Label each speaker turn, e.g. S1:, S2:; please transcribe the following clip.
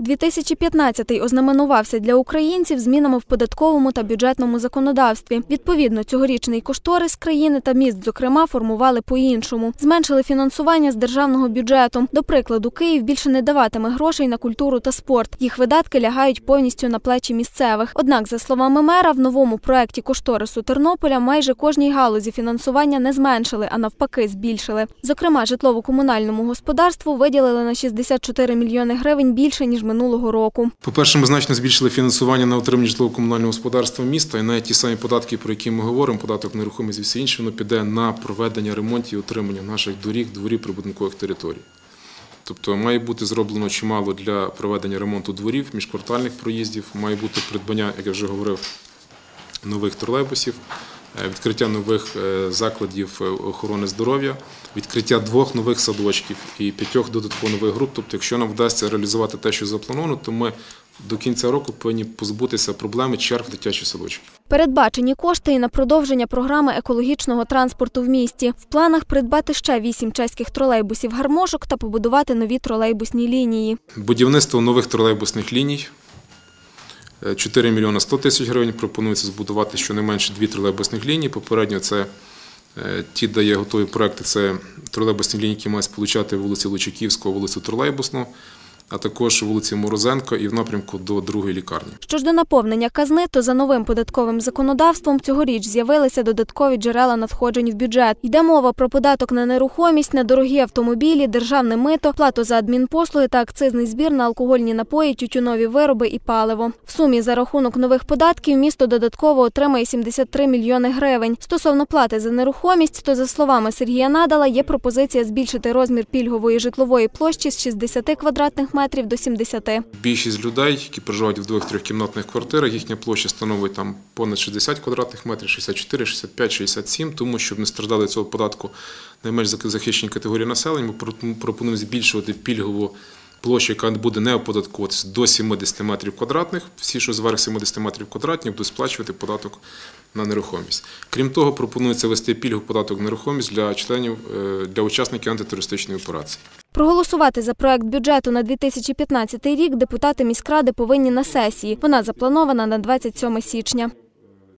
S1: 2015-й ознаменувався для українців змінами в податковому та бюджетному законодавстві. Відповідно, цьогорічний кошторис країни та міст, зокрема, формували по-іншому. Зменшили фінансування з державного бюджету. До прикладу, Київ більше не даватиме грошей на культуру та спорт. Їх видатки лягають повністю на плечі місцевих. Однак, за словами мера, в новому проекті кошторису Тернополя майже кожній галузі фінансування не зменшили, а навпаки, збільшили. Зокрема, житлово-комунальному господарству виділили на 64 мільйони гривень більше ніж минулого року.
S2: По-перше, ми значно збільшили фінансування на отримання житлово-комунального господарства міста, і навіть ті самі податки, про які ми говоримо, податок нерухомість і все інше, воно піде на проведення ремонтів і утримання наших доріг, дворів, прибудинкових територій. Тобто має бути зроблено чимало для проведення ремонту дворів, міжквартальних проїздів, має бути придбання, як я вже говорив, нових тролейбусів, відкриття нових е, закладів е, охорони здоров'я, відкриття двох нових садочків і п'ятьох додаткових нових груп. Тобто, якщо нам вдасться реалізувати те, що заплановано, то ми до кінця року повинні позбутися проблеми черг в дитячі садочки.
S1: Передбачені кошти і на продовження програми екологічного транспорту в місті. В планах придбати ще вісім чеських тролейбусів гармошок та побудувати нові тролейбусні лінії.
S2: Будівництво нових тролейбусних ліній. Е, 4 мільйони 100 тисяч гривень. Пропонується збудувати щонайменше дві тролейбусних лінії. Попередньо це е, ті, де є готові проекти, це тролейбусні лінії, які мають сполучати вулиці Лучаківського, вулицю Тролейбусну, а також вулиці Морозенко і в напрямку до другої лікарні.
S1: Що ж до наповнення казни, то за новим податковим законодавством цьогоріч з'явилися додаткові джерела надходжень в бюджет. Йде мова про податок на нерухомість, на дорогі автомобілі, державне мито, плату за адмінпослуги та акцизний збір на алкогольні напої, тютюнові вироби і паливо. В сумі за рахунок нових податків місто додатково отримає 73 мільйони гривень. Стосовно плати за нерухомість, то за словами Сергія Надала, є пропозиція збільшити розмір пільгової житлової площі з 60 квадратних метрів до 70.
S2: Більшість людей, які проживають в двох трьохкімнатних квартирах, їхня площа становить там понад 60 квадратних метрів, 64, 65, 67, тому щоб не страждали цього податку найменш захищені категорії населення, ми пропонуємо збільшувати пільгову площу, яка буде не оподатковуватися до 70 метрів квадратних. Всі, що зверх 70 метрів квадратних, будуть сплачувати податок на нерухомість. Крім того, пропонується ввести пільговий податок на нерухомість для членів е, для учасників антитерористичної операції.
S1: Проголосувати за проект бюджету на 2015 рік депутати міськради повинні на сесії. Вона запланована на 27 січня.